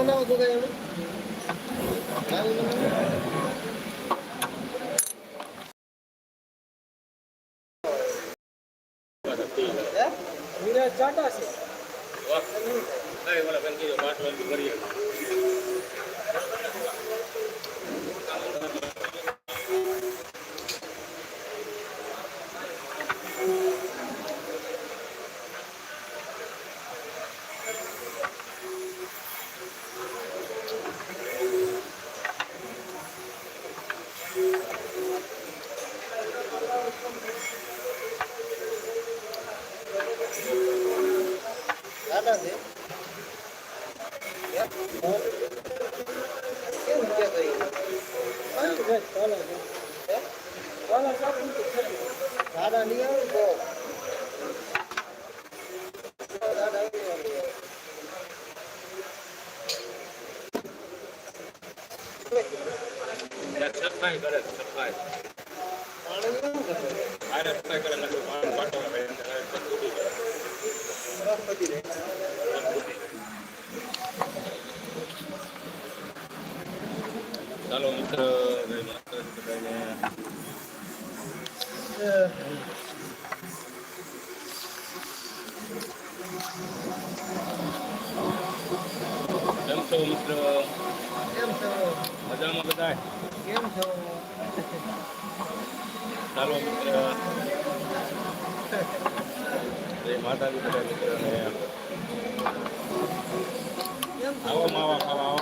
બનાવો તો કઈ એનું લાવી બનાવો હે વિરાજ ચાટા છે ચાટા છે હે? કેમ કે ભાઈ હે દાદા નહીં આવે કરે સફાઈ કરે આરે સફાઈ કરે પાણી પાટો રહે ચાલો મિત્ર કેમ છો મિત્ર? કેમ છો? મજામાં બધા કેમ છો? ચાલો મિત્ર. જય માતાજી બધા મિત્રોને. આવો માવા ખાવા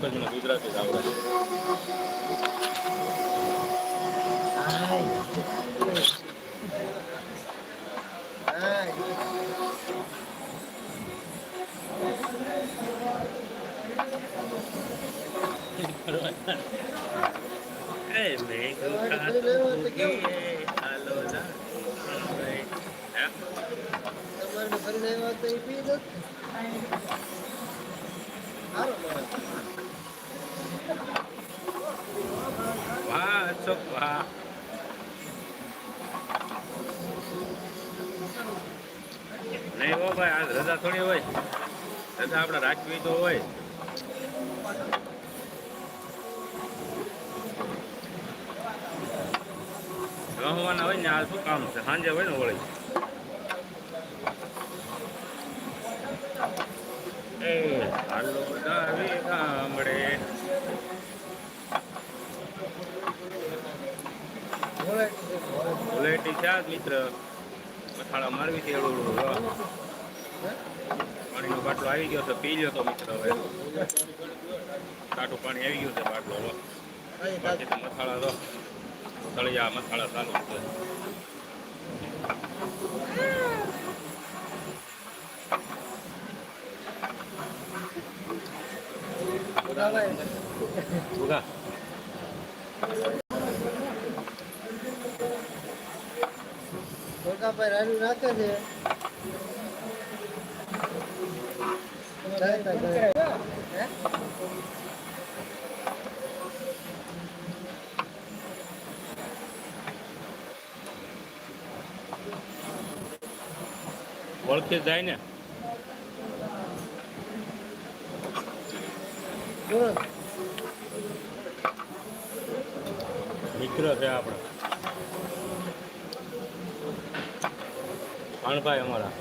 ગુજરાતી મને ગુજરાતી જ આવડે મેં તમારે ફરી લેવા વાત તો એ પી દો. સારો. વાહ, અશોક, વાહ. નહીં હો ભાઈ, આ રજા થોડી હોય. રજા આપણે રાખવી તો હોય. રમવાના હોય ને, આ શું કામ છે? સાંજે હોય ને વળી. એ, હાલો દાવી ગામડે. બોલે છે, બોલે. ધૂળેટી છે આ જ મિત્ર. મથાળા મારવી છે એવડું? પાણીનો બાટલો આવી ગયો છે પી લ્યો તો મિત્ર હવે. પાણી આવી ગયું છે બાટલો હવે બાકી તો મથાળા તો તળિયા ચાલુ છે. ભૂગા ભૂખાભાઈ રાડું નાખે છે? ઓળખી જાય ને. મિત્ર છે આપણા ભાણભાઈ અમારા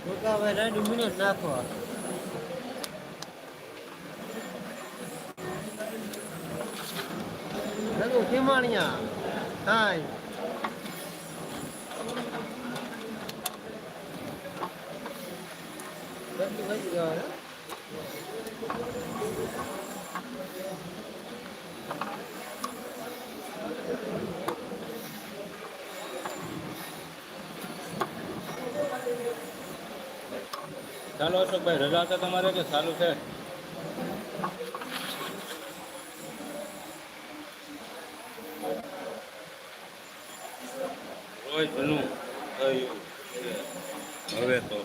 ભૂખાભાઈ રાડું મિનિટ નાખવા રઘુ ખીમાણિયા હાય બધું વધી ચાલો અશોકભાઈ, રજા છે તમારે કે સારું છે? હવે તો.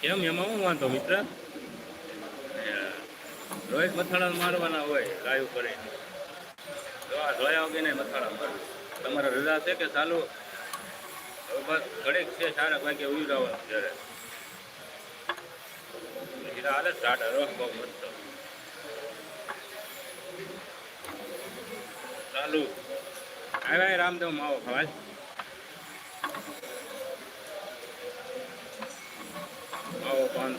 કેમ એમાં હું વાંધો, મિત્ર? રોહિત મથાળા મારવાના હોય, ગાયું કરે. દવા ધોયા વગેરે મથાળા મારવા. તમારા રજા છે કે ચાલુ? બસ ઘડીક છે, ચારક વાગે ઉઈ જવાનું જ્યારે હીરા હાલે સ્ટાર્ટર હો બહુ મસ્ત ચાલુ આવ્યા રામદેવ માવો ખવાય માવો પાન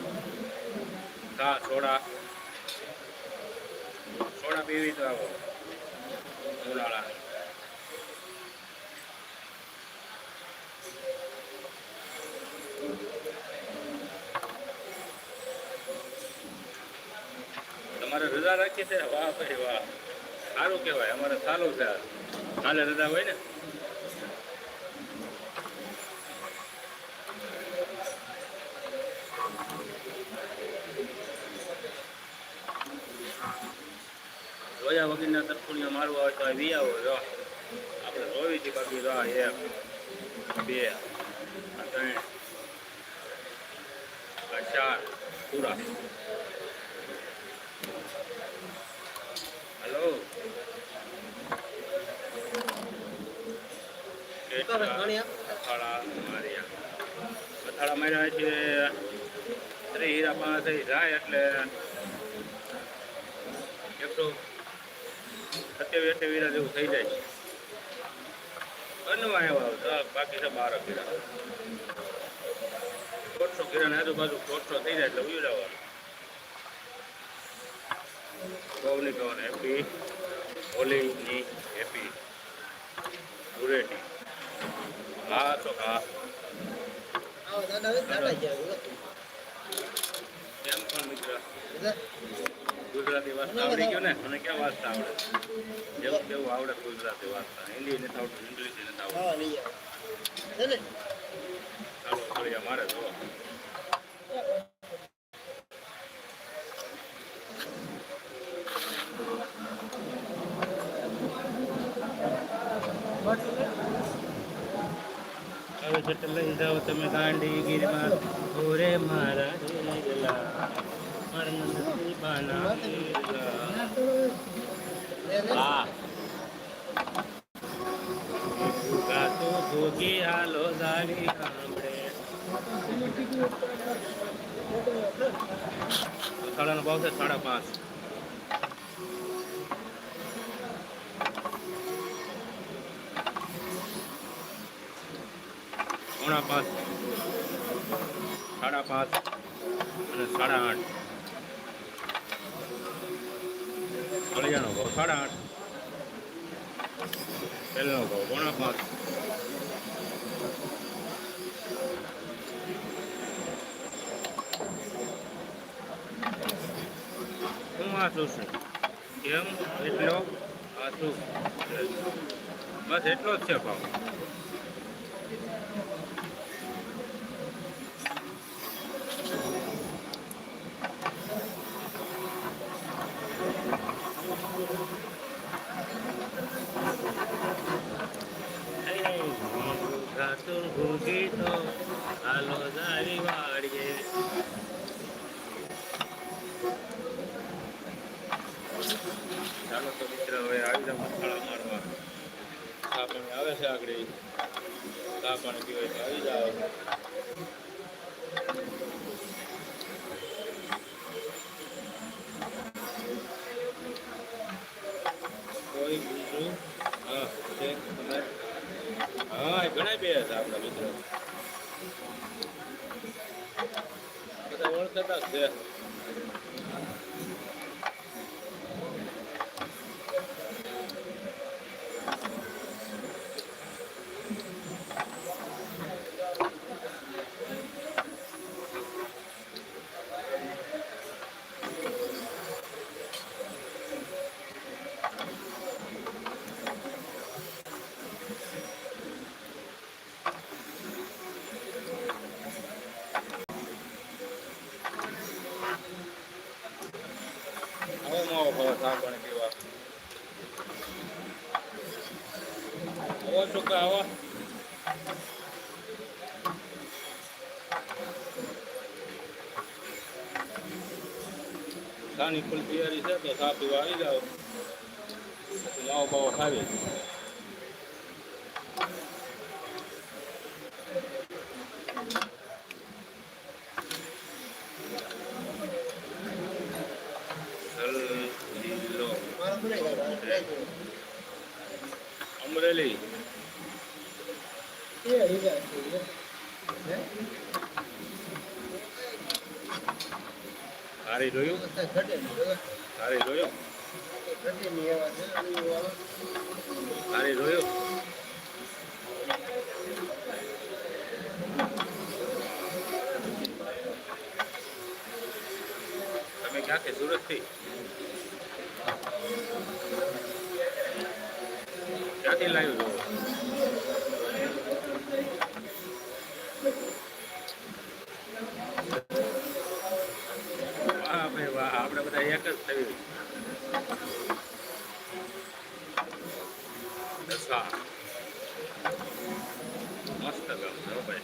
ચા સોડા સોડા પીવી તો આવો ઉનાળા તમારે રજા રાખી છે. વાહ ભાઈ વાહ. સારું કહેવાય, અમારે સારું છે. કાલે રજા હોય ને? રોયા વગરના તરફુણિયા મારવા હોય તો આ વી આવો, જો. આપણે રોવી થી બાકી જો એક, બે ત્રણ, આ ચાર, પૂરા હલો તમે ઘણી આપ. અથાળા માર્યા અથાળા ત્રી હીરા પાસે જાય એટલે એકસો સત્યાવીસ, અઠ્યાવીસ હીરા થઈ જાય. છે બનવા એવા બાકી છે બાર હીરા. દોઢસો હીરાની આજુબાજુ દોઢસો થઈ જાય એટલે ઉડાવવાનું બહુ નહીં હેપી હોલીની હેપી ધૂળેટી હા તો હા. કેમ પણ મિત્ર ગુજરાતી વાંચતા આવડી ગયો ને મને ક્યાં વાંચતા આવડે જેવું કેવું આવડે ગુજરાતી વાંચતા હિન્દી નથી આવડતું ઇંગ્લિશ નથી આવડતું? ચાલો ફળિયા મારે જો છેટે લઈ જાઓ તમે ગાંડી ગીરમાં ઓરે મારા ભોગી હાલો દાડી આંબળે સાડાનો ભાવ છે સાડા પાંચ. પોણા પાંચ. સાડા પાંચ અને સાડા આઠ. ફળિયાનો ભાવ સાડા આઠ. પહેલાનો ભાવ પોણા પાંચ. હું આ છું? કેમ એટલો? શું? બસ એટલો જ છે ભાવ ઘાતું ઘૂંઘી તો હાલો દારી વાળીએ ચાલો તો મિત્ર હવે આવી જાવ મસાલા મારવા ચા પાણી આવે છે આગળ ચા પાણી પીવાય આવી જાઓ કોઈ બીજું હા છે હા ઘણા બે હતા આપણા મિત્રો. બધા ઓળખતા જ ચાની ફૂલ તૈયારી છે તો પીવા આવી જાઓ. પછી બાવો ખાવી જિલ્લો મારો બનાવી કાઢો ટ્રાય કરો અમરેલી એ હીરા છે હે સારી જોયું ઘટે નહીં બરાબર સારી જોયું ઘટે નહીં એવા છે અને એવા સારી જોયું ક્યાંથી સુરતથી. ક્યાંથી લાવ્યું વાહ ભાઈ વાહ, આપણે બધા એક જ થયું. મસ્ત ગામ ભાઈ.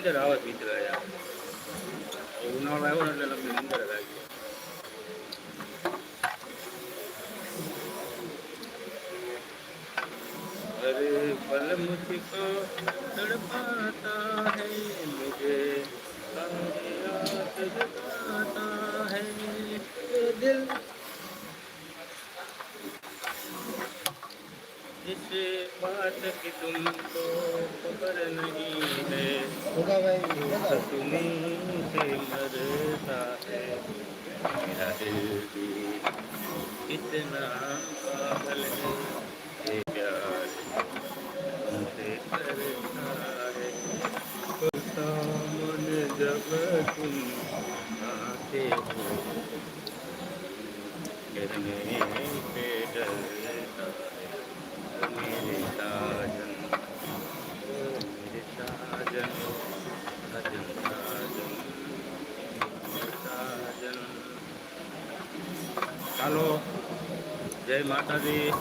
નીંદર આવે જ મિત્ર યાર ઉનાળો આવ્યો ને એટલે લગભગ નીંદર જ આવી ગઈ. अरे पल मुझको तड़पाता है मुझे सारी रात जगाता है ये दिल मुझे बात की तुमको खबर नहीं है तुम्हें से मरता है मेरा दिल भी इतना पागल है प्यार मुझे करता है तो मन जब तुम आते हो करने पे डर હાલો જય માતાજી.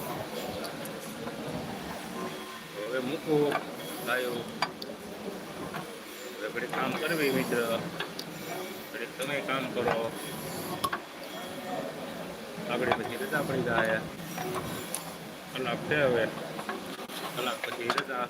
હવે મૂકું ગાયું હવે કામ કરવી મિત્ર. ઘડીક તમે કામ કરો. આપણે પછી રજા પડી જાય. કલાક છે હવે. કલાક પછી રજા.